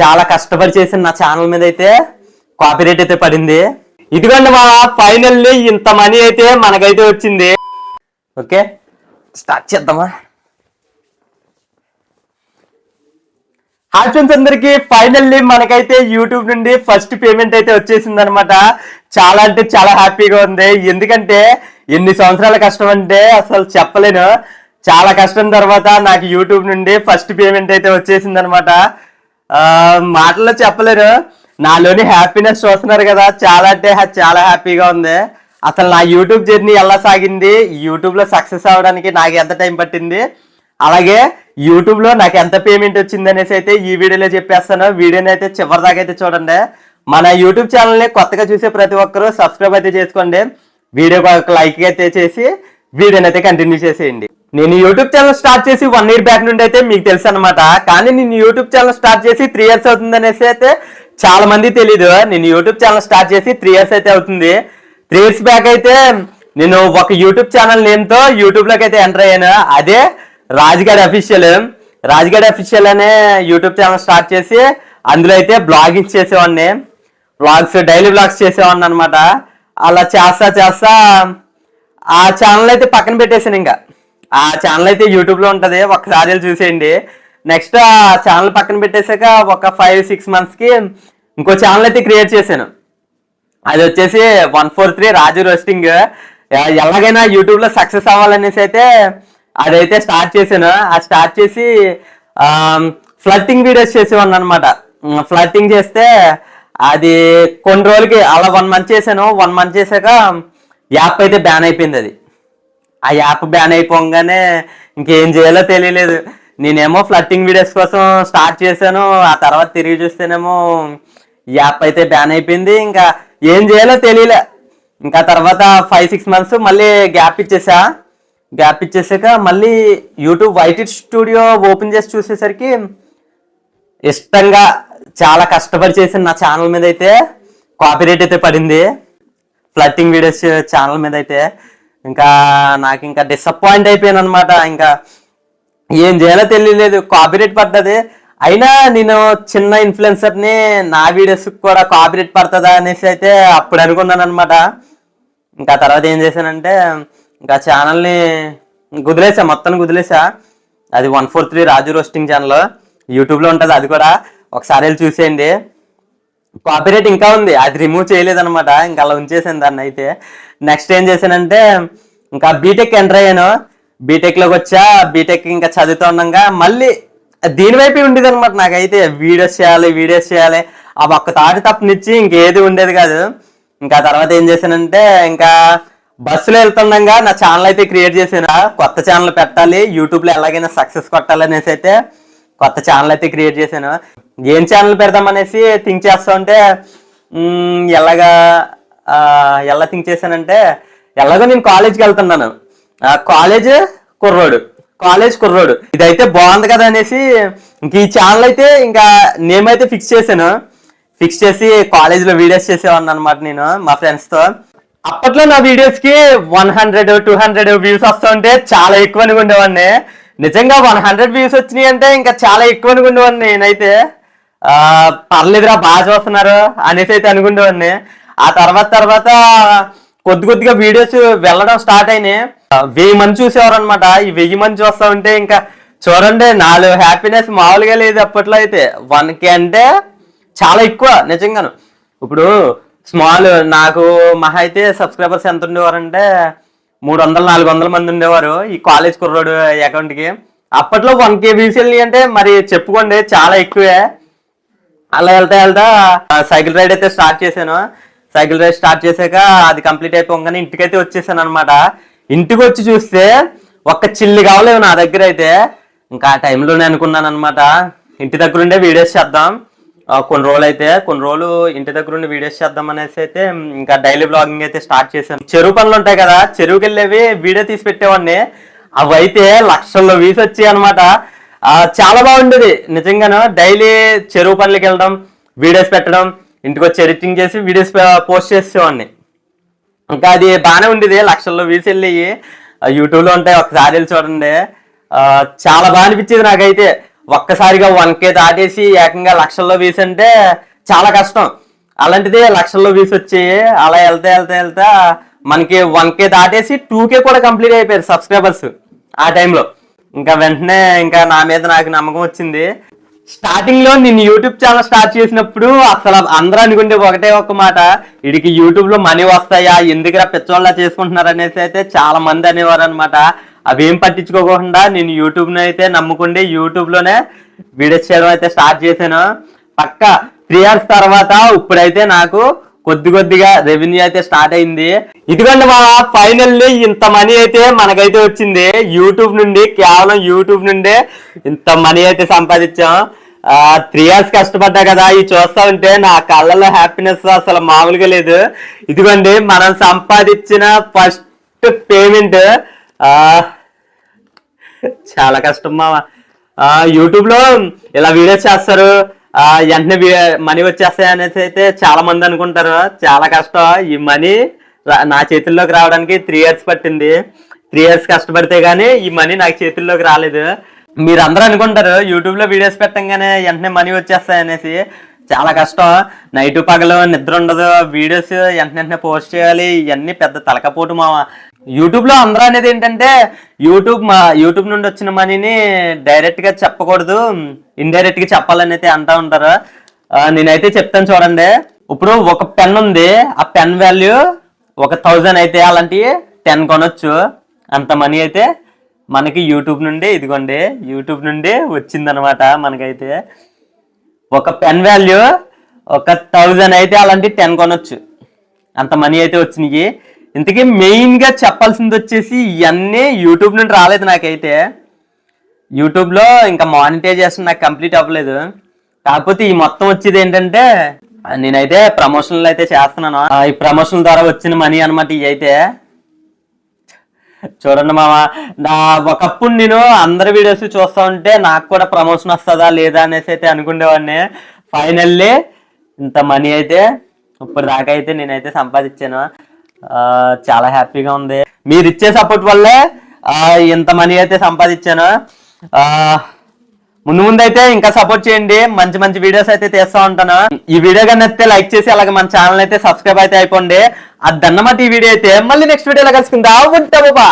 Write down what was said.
చాలా కష్టపడి చేసిన నా ఛానల్ మీద అయితే కాపీరేట్ అయితే పడింది. ఇదిగోండి మా ఫైనల్లీ ఇంత మనీ అయితే మనకైతే వచ్చింది. ఓకే స్టార్ట్ చేద్దామా? హాయ్ ఫ్రెండ్స్ అందరికి ఫైనల్లీ మనకైతే యూట్యూబ్ నుండి ఫస్ట్ పేమెంట్ అయితే వచ్చేసింది అనమాట చాలా అంటే చాలా హ్యాపీగా ఉంది. ఎందుకంటే ఎన్ని సంవత్సరాల కష్టం అంటే అసలు చెప్పలేను. చాలా కష్టం తర్వాత నాకు యూట్యూబ్ నుండి ఫస్ట్ పేమెంట్ అయితే వచ్చేసింది అనమాట మాటల్లో చెప్పలేరు. నాలోని హ్యాపీనెస్ చూస్తున్నారు కదా. చాలా అంటే చాలా హ్యాపీగా ఉంది. అసలు నా యూట్యూబ్ జర్నీ ఎలా సాగింది? యూట్యూబ్లో సక్సెస్ అవ్వడానికి నాకు ఎంత టైం పట్టింది? అలాగే యూట్యూబ్లో నాకు ఎంత పేమెంట్ వచ్చింది అనేసి అయితే ఈ వీడియోలో చెప్పేస్తాను. వీడియోని అయితే చివరిదాకా అయితే చూడండి. మన యూట్యూబ్ ఛానల్ని కొత్తగా చూసే ప్రతి ఒక్కరూ సబ్స్క్రైబ్ అయితే చేసుకోండి. వీడియోకి ఒక లైక్ అయితే చేసి వీడియోని అయితే కంటిన్యూ చేసేయండి. నేను యూట్యూబ్ ఛానల్ స్టార్ట్ చేసి వన్ ఇయర్ బ్యాక్ నుండి అయితే మీకు తెలుసు అనమాట కానీ నేను యూట్యూబ్ ఛానల్ స్టార్ట్ చేసి త్రీ ఇయర్స్ అవుతుంది అనేసి అయితే చాలా మంది తెలీదు. నేను యూట్యూబ్ ఛానల్ స్టార్ట్ చేసి త్రీ ఇయర్స్ అయితే అవుతుంది. త్రీ ఇయర్స్ బ్యాక్ అయితే నేను ఒక యూట్యూబ్ ఛానల్ నేమ్తో యూట్యూబ్లోకి యూట్యూబ్లోకి అయితే ఎంటర్ అయ్యాను. అదే రాజుగారి అఫీషియల్ రాజుగారి అఫీషియల్ అనే యూట్యూబ్ ఛానల్ స్టార్ట్ చేసి అందులో అయితే బ్లాగింగ్స్ చేసేవాడిని. బ్లాగ్స్ డైలీ బ్లాగ్స్ చేసేవాడిని అనమాట అలా చేస్తా చేస్తా ఆ ఛానల్ అయితే పక్కన పెట్టేసాను ఇంకా. ఆ ఛానల్ అయితే యూట్యూబ్లో ఉంటది. ఒకసారి చూసేయండి. నెక్స్ట్ ఆ ఛానల్ పక్కన పెట్టేశాక ఒక ఫైవ్ సిక్స్ మంత్స్కి ఇంకో ఛానల్ అయితే క్రియేట్ చేశాను. అది వచ్చేసి one four three Raju roasting ఎలాగైనా యూట్యూబ్లో సక్సెస్ అవ్వాలనేసి అయితే అదైతే స్టార్ట్ చేశాను. ఆ స్టార్ట్ చేసి ఫ్లట్టింగ్ వీడియోస్ చేసేవాడిని అనమాట ఫ్లట్టింగ్ చేస్తే అది కొన్ని రోజులకి అలా వన్ మంత్ చేశాను. వన్ మంత్ చేశాక యాప్ అయితే బ్యాన్ అయిపోయింది అది. ఆ యాప్ బ్యాన్ అయిపోగానే ఇంకేం చేయాలో తెలియలేదు. నేనేమో ఫ్లట్టింగ్ వీడియోస్ కోసం స్టార్ట్ చేశాను. ఆ తర్వాత తిరిగి చూస్తేనేమో ఈ యాప్ అయితే బ్యాన్ అయిపోయింది. ఇంకా ఏం చేయాలో తెలియలే. ఇంకా తర్వాత ఫైవ్ సిక్స్ మంత్స్ మళ్ళీ గ్యాప్ ఇచ్చేసా. గ్యాప్ ఇచ్చేసాక మళ్ళీ యూట్యూబ్ వైట్ స్టూడియో ఓపెన్ చేసి చూసేసరికి ఇష్టంగా చాలా కష్టపడి చేసిన నా ఛానల్ మీద అయితే కాపీరేట్ అయితే పడింది. ఫ్లట్టింగ్ వీడియోస్ ఛానల్ మీద అయితే. ఇంకా నాకు ఇంకా డిసప్పాయింట్ అయిపోయాను అనమాట ఇంకా ఏం చేయాలో తెలియలేదు. కాపీరేట్ పడ్డది. అయినా నేను చిన్న ఇన్ఫ్లుయెన్సర్ని నా వీడియోస్ కూడా కాపీరేట్ పడుతుందా అనేసి అయితే అప్పుడు అనుకున్నాను అనమాట ఇంకా తర్వాత ఏం చేశానంటే ఇంకా ఛానల్ని కుదిలేసా మొత్తం కుదిలేసా అది one four three Raju roasting channel యూట్యూబ్లో ఉంటుంది అది కూడా. ఒకసారి వెళ్ళి చూసేయండి. కాపీరేట్ ఇంకా ఉంది. అది రిమూవ్ చేయలేదనమాట ఇంకా అలా ఉంచేసాను దాన్ని అయితే. నెక్స్ట్ ఏం చేశానంటే ఇంకా బీటెక్ ఎంటర్ అయ్యాను. బీటెక్లోకి వచ్చా బీటెక్ ఇంకా చదువుతూ ఉండగా. మళ్ళీ దీని వైపు ఉండేది అనమాట నాకైతే. వీడియోస్ చేయాలి వీడియోస్ చేయాలి. ఆ ఒక్క తాటి తప్పనిచ్చి ఇంకేది ఉండేది కాదు. ఇంకా తర్వాత ఏం చేశానంటే ఇంకా బస్సులో వెళ్తుండగా నా ఛానల్ అయితే క్రియేట్ చేసాను కొత్త ఛానల్ పెట్టాలి. యూట్యూబ్లో ఎలాగైనా సక్సెస్ కొట్టాలి అనేసి అయితే కొత్త ఛానల్ అయితే క్రియేట్ చేశాను. ఏం ఛానల్ పెడదాం అనేసి థింక్ చేస్తా ఉంటే ఎలాగా ఎలా థింక్ చేశానంటే ఎలాగో నేను కాలేజ్కి వెళ్తున్నాను. కాలేజ్ కుర్రోడు. కాలేజ్ కుర్రోడు. ఇదైతే బాగుంది కదా అనేసి ఇంక ఈ ఛానల్ అయితే ఇంకా నేమ్ అయితే ఫిక్స్ చేశాను. ఫిక్స్ చేసి కాలేజ్లో వీడియోస్ చేసేవాడిని అనమాట నేను మా ఫ్రెండ్స్తో అప్పట్లో నా వీడియోస్కి one hundred two hundred views వస్తుంటే చాలా ఎక్కువ అనుకుండేవాడిని నిజంగా వన్ హండ్రెడ్ వ్యూస్ వచ్చినాయి అంటే ఇంకా చాలా ఎక్కువ అనుకుండేవాడిని నేనైతే. పర్లేదురా బాగా చూస్తున్నారు అనేసి అయితే అనుకుండేవాడిని ఆ తర్వాత తర్వాత కొద్ది కొద్దిగా వీడియోస్ వెళ్ళడం స్టార్ట్ అయినాయి. వెయ్యి మంది చూసేవారు అనమాట ఈ వెయ్యి మంది చూస్తా ఉంటే ఇంకా చూడండి నాలుగు హ్యాపీనెస్ మామూలుగా లేదు అప్పట్లో అయితే. వన్ కే అంటే చాలా ఎక్కువ నిజంగాను. ఇప్పుడు స్మాల్ నాకు మహా అయితే సబ్స్క్రైబర్స్ ఎంత ఉండేవారంటే మూడు వందలు నాలుగు వందల మంది ఉండేవారు ఈ కాలేజ్ కుర్రోడు అకౌంట్కి అప్పట్లో వన్ కే వెళ్ళి అంటే మరి చెప్పుకోండి చాలా ఎక్కువే. అలా వెళ్తా వెళ్తా ఆ, సైకిల్ రైడ్ అయితే స్టార్ట్ చేశాను. సైకిల్ రైడ్ స్టార్ట్ చేశాక అది కంప్లీట్ అయిపోగానే ఇంటికైతే వచ్చేసాను అనమాట ఇంటికి వచ్చి చూస్తే ఒక్క చిల్లి కావలేవు నా దగ్గర అయితే. ఇంకా ఆ టైంలోనే అనుకున్నాను అనమాట ఇంటి దగ్గర ఉండే వీడియోస్ చేద్దాం. కొన్ని రోజులు అయితే కొన్ని రోజులు ఇంటి దగ్గర ఉండి వీడియోస్ చేద్దాం అనేసి అయితే ఇంకా డైలీ బ్లాగింగ్ అయితే స్టార్ట్ చేశాను. చెరువు పనులు ఉంటాయి కదా చెరువుకి వెళ్ళేవి వీడియో తీసి పెట్టేవాడిని. అవి అయితే లక్షల్లో వీస్ వచ్చాయి అనమాట చాలా బాగుండేది. నిజంగాను డైలీ చెరువు పనులకి వెళ్ళడం వీడియోస్ పెట్టడం ఇంటికి వచ్చి ఎడిటింగ్ చేసి వీడియోస్ పోస్ట్ చేసేవాడిని. ఇంకా అది బాగానే ఉండేది. లక్షల్లో వ్యూస్ వెళ్ళి యూట్యూబ్లో ఉంటాయి ఒకసారి వెళ్ళి చూడండి. చాలా బాగా అనిపించేది నాకైతే. ఒక్కసారిగా వన్ కే దాటేసి ఏకంగా లక్షల్లో వేసంటే అంటే చాలా కష్టం. అలాంటిది లక్షల్లో వీస్ అలా వెళ్తా వెళ్తా వెళ్తా మనకి వన్ కే దాటేసి టూ కే కూడా కంప్లీట్ అయిపోయారు సబ్స్క్రైబర్స్ ఆ టైంలో. ఇంకా వెంటనే ఇంకా నా మీద నాకు నమ్మకం వచ్చింది. స్టార్టింగ్లో నేను యూట్యూబ్ ఛానల్ స్టార్ట్ చేసినప్పుడు అసలు అందరూ అనుకుంటే ఒకటే ఒక మాట. వీడికి యూట్యూబ్లో మనీ వస్తాయా? ఎందుకురా పిచ్చోళ్ళ చేసుకుంటున్నారు అనేసి అయితే చాలా మంది అనేవారు అనమాట అవేం పట్టించుకోకుండా నేను యూట్యూబ్ని అయితే నమ్ముకుండి యూట్యూబ్లోనే వీడియోస్ చేయడం అయితే స్టార్ట్ చేశాను. పక్క త్రీ ఇయర్స్ తర్వాత ఇప్పుడైతే నాకు కొద్ది కొద్దిగా రెవెన్యూ అయితే స్టార్ట్ అయింది. ఇదిగోండి మా ఫైనల్లీ ఇంత మనీ అయితే మనకైతే వచ్చింది. యూట్యూబ్ నుండి కేవలం యూట్యూబ్ నుండే ఇంత మనీ అయితే సంపాదించాం. త్రీ ఇయర్స్ కష్టపడ్డా కదా ఇది చూస్తా ఉంటే నా కళ్ళలో హ్యాపీనెస్ అసలు మామూలుగా లేదు. ఇదిగోండి మనం సంపాదించిన ఫస్ట్ పేమెంట్ చాలా కష్టం మామ. ఆ, యూట్యూబ్లో ఇలా వీడియోస్ చేస్తారు. వెంటనే మనీ వచ్చేస్తాయి అనేసి అయితే చాలా మంది అనుకుంటారు. చాలా కష్టం. ఈ మనీ నా చేతుల్లోకి రావడానికి త్రీ ఇయర్స్ పట్టింది. త్రీ ఇయర్స్ కష్టపడితే గానీ ఈ మనీ నాకు చేతుల్లోకి రాలేదు. మీరు అందరూ అనుకుంటారు యూట్యూబ్లో వీడియోస్ పెట్టంగానే వెంటనే మనీ వచ్చేస్తాయి అనేసి. చాలా కష్టం. నైట్ పగలు నిద్ర ఉండదు. వీడియోస్ వెంటనే వెంటనే పోస్ట్ చేయాలి. ఇవన్నీ పెద్ద తలకపోటు మామ. యూట్యూబ్లో అందరూ అనేది ఏంటంటే యూట్యూబ్ మా యూట్యూబ్ నుండి వచ్చిన మనీని డైరెక్ట్గా చెప్పకూడదు. ఇండైరెక్ట్గా చెప్పాలని అయితే అంటూ ఉంటారు. నేనైతే చెప్తాను చూడండి. ఇప్పుడు ఒక పెన్ ఉంది. ఆ పెన్ వాల్యూ ఒక థౌజండ్ అయితే అలాంటి టెన్ కొనొచ్చు. అంత మనీ అయితే మనకి యూట్యూబ్ నుండి ఇదిగోండి యూట్యూబ్ నుండి వచ్చిందనమాట మనకైతే. ఒక పెన్ వాల్యూ ఒక థౌజండ్ అయితే అలాంటి టెన్ కొనొచ్చు. అంత మనీ అయితే వచ్చినాయి. ఇంతకీ మెయిన్గా చెప్పాల్సింది వచ్చేసి ఇవన్నీ యూట్యూబ్ నుండి రాలేదు నాకైతే. యూట్యూబ్లో ఇంకా మానిటైజేషన్ నాకు కంప్లీట్ అవ్వలేదు. కాకపోతే ఈ మొత్తం వచ్చేది ఏంటంటే నేనైతే ప్రమోషన్లు అయితే చేస్తున్నాను. ఈ ప్రమోషన్ ద్వారా వచ్చిన మనీ అనమాట ఇవి అయితే. చూడండి మామ నా ఒకప్పుడు నేను అందరి వీడియోస్ చూస్తా ఉంటే నాకు కూడా ప్రమోషన్ వస్తుందా లేదా అనేసి అయితే అనుకునేవాడిని. ఫైనల్లీ ఇంత మనీ అయితే ఇప్పుడు దాకా అయితే నేనైతే సంపాదించాను. చాలా హ్యాపీగా ఉంది. మీరు ఇచ్చే సపోర్ట్ వల్లే ఆ, ఇంత మనీ అయితే సంపాదించాను. ఆ, ముందు ముందు అయితే ఇంకా సపోర్ట్ చేయండి. మంచి మంచి వీడియోస్ అయితే తీస్తా ఉంటాను. ఈ వీడియో కానీ నచ్చితే లైక్ చేసి అలాగే మన ఛానల్ అయితే సబ్స్క్రైబ్ అయితే అయిపోండి. అదన్నమాట ఈ వీడియో అయితే. మళ్ళీ నెక్స్ట్ వీడియోలో కలుసుకుందా. ఉంటా బా